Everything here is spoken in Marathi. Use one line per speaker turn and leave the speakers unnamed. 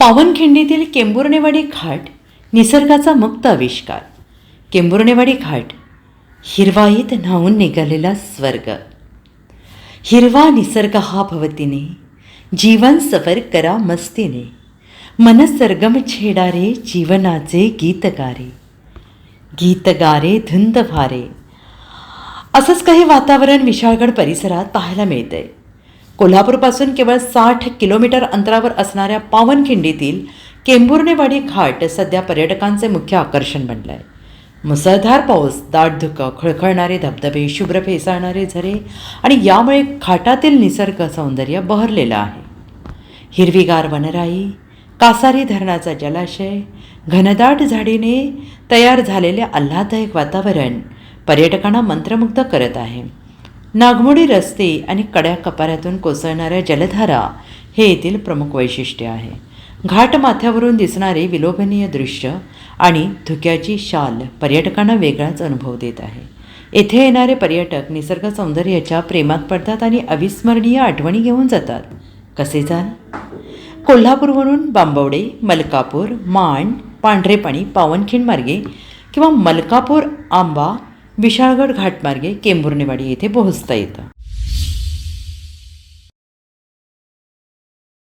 पावनखिंडीतील केंबुर्णेवाडी घाट निसर्गाचा मुक्त आविष्कार. केंबुर्णेवाडी घाट हिरवाईत न्हावून निघालेला स्वर्ग. हिरवा निसर्ग हा भवतीने जीवन सफर करा मस्तीने. मनसरगम छेडारे जीवनाचे गीतगारे. गीतगारे धुंद भारे. असंच काही वातावरण विशाळगड परिसरात पाहायला मिळतंय. कोल्हापूरपासून केवळ साठ किलोमीटर अंतरावर असणाऱ्या पावनखिंडीतील केंबुर्णेवाडी घाट सध्या पर्यटकांचे मुख्य आकर्षण बनलं आहे मुसळधार पाऊस दाट धुकं खळखळणारे धबधबे शुभ्र फेसाळणारे झरे आणि यामुळे घाटातील निसर्ग सौंदर्य बहरलेलं आहे. हिरवीगार वनराई कासारी धरणाचा जलाशय घनदाट झाडीने तयार झालेले आल्हाददायक वातावरण पर्यटकांना मंत्रमुग्ध करत आहे. नागमोडी रस्ते आणि कड्या कपाऱ्यातून कोसळणाऱ्या जलधारा हे येथील प्रमुख वैशिष्ट्य आहे. घाट माथ्यावरून दिसणारे विलोभनीय दृश्य आणि धुक्याची शाल पर्यटकांना वेगळाच अनुभव देत आहे. येथे येणारे पर्यटक निसर्ग सौंदर्याच्या प्रेमात पडतात आणि अविस्मरणीय आठवणी घेऊन जातात. कसे जाल? कोल्हापूरवरून बांबवडे मलकापूर मांड पांढरेपाणी पावनखिंड मार्गे किंवा मलकापूर आंबा विशाळगड घाटमार्गे केंबुर्णेवाडी येथे पोहोचता येतं.